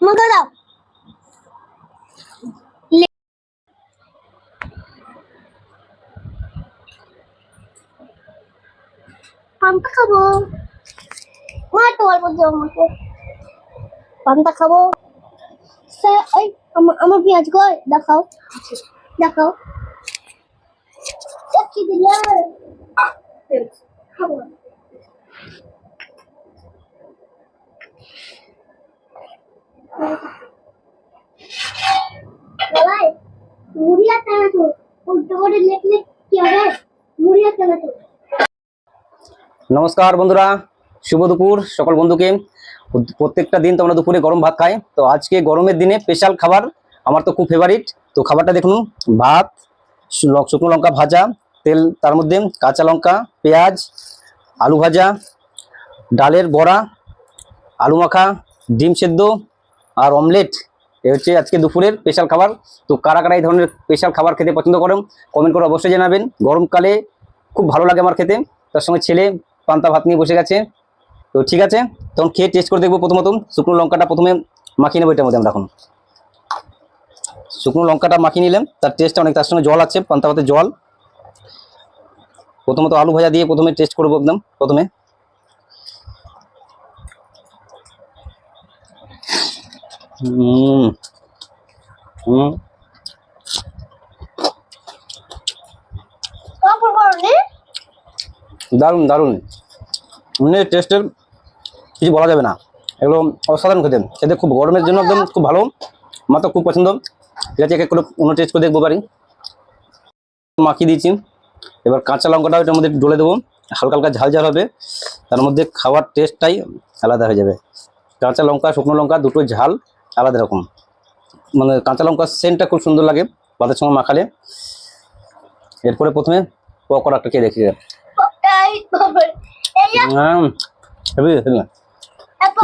আমাকে দাও পান্তা খাব। মা, একটু অল্প দিও আমাকে। পান্তা খাব। স্যার এই আমার পেঁয়াজ কই? দেখাও। দেখাও। দেখি দিলে। খাব না। বাবাই উল্টো করে কি হবে? নমস্কার বন্ধুরা, শুভ দুপুর সকল বন্ধুকে। প্রত্যেকটা দিন তোমরা দুপুরে গরম ভাত খাই, তো আজকে গরমের দিনে স্পেশাল খাবার আমার তো খুব ফেভারিট তো খাবারটা দেখুন, ভাত শুকনো লঙ্কা ভাজা, তেল তার মধ্যে কাঁচা লঙ্কা, পেঁয়াজ, আলু ভাজা, ডালের বড়া, আলু মাখা, ডিম সেদ্ধ আর অমলেট এ হচ্ছে আজকে দুপুরের স্পেশাল খাবার। তো কারা কারা এই ধরনের স্পেশাল খাবার খেতে পছন্দ করেন কমেন্ট করে অবশ্যই জানাবেন। গরমকালে খুব ভালো লাগে আমার খেতে। তার সঙ্গে ছেলে পান্তা ভাত নিয়ে বসে গেছে। তো ঠিক আছে, তখন খেয়ে টেস্ট করে দেখব প্রথমত। শুকনো লঙ্কাটা প্রথমে মাখিয়ে নেব এটার মধ্যে আমরা এখন। শুকনো লঙ্কাটা মাখিয়ে নিলাম, তার টেস্টটা অনেক, তার সঙ্গে জল আছে, পান্তা ভাতের জল। প্রথমত আলু ভাজা দিয়ে প্রথমে টেস্ট করব একদম, প্রথমে। দারুণ দারুণ। এমনি টেস্টের কিছু বলা যাবে না। এগুলো অসাধারণ খেতে খেতে খুব গরমের জন্য একদম খুব ভালো। আমার তো খুব পছন্দ। ঠিক আছে করে অন্য টেস্ট করে দেখব পারি মাখিয়ে দিয়েছি। এবার কাঁচা লঙ্কাটা এটার মধ্যে ডলে দেবো। হালকা হালকা ঝাল ঝাল হবে। তার মধ্যে খাওয়ার টেস্টটাই আলাদা হয়ে যাবে। কাঁচা লঙ্কা, শুকনো লঙ্কা, দুটো ঝাল। আলাদা রকম মানে কাঁচা লঙ্কার সেন্টটা খুব সুন্দর লাগে ভাতের সঙ্গে মাখালে। এরপরে প্রথমে পকোড়া একটা খেয়ে দেখি।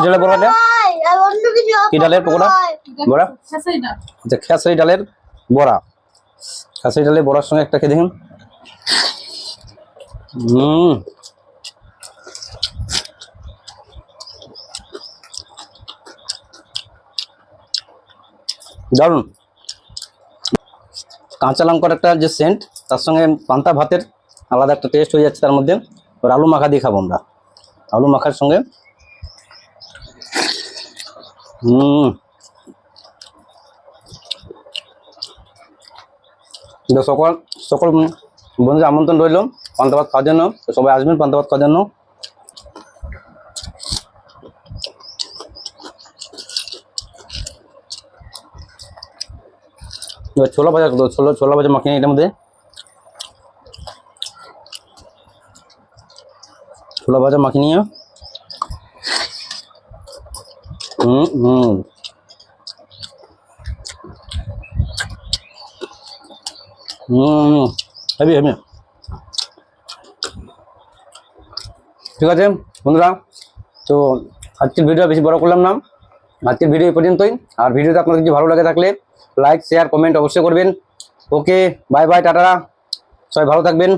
ডালের কি ডালের পকোড়া? বড়া? আচ্ছা খেসারি ডালের বড়া। খেসারি ডালের বড়ার সঙ্গে একটা খেয়ে দেখুন হুম দারুণ। কাঁচা লঙ্কার একটা যে সেন্ট তার সঙ্গে পান্তা ভাতের আলাদা একটা টেস্ট হয়ে যাচ্ছে তার মধ্যে। এবার আলু মাখা দিয়ে খাব আমরা। আলু মাখার সঙ্গে হুম সকল সকল বন্ধুদের আমন্ত্রণ রইল পান্তা ভাত খাওয়ার জন্য। সবাই আসবেন পান্তা ভাত খাওয়ার জন্য। এবার ছোলা ভাজা করব, ছোলা ছোলা ভাজা মাখিয়ে এটার মধ্যে। ছোলা ভাজা মাখিয়ে নিয়ে হুম হুম। হুম হেবি ঠিক আছে বন্ধুরা। তো আজকের ভিডিও বেশি বড় করলাম না। আজকের ভিডিও এই পর্যন্তই। আর ভিডিওতে আপনাদের কিছু ভালো লাগে থাকলে লাইক শেয়ার কমেন্ট অবশ্যই করবেন। Okay bye bye tata. সবাই ভালো থাকবেন।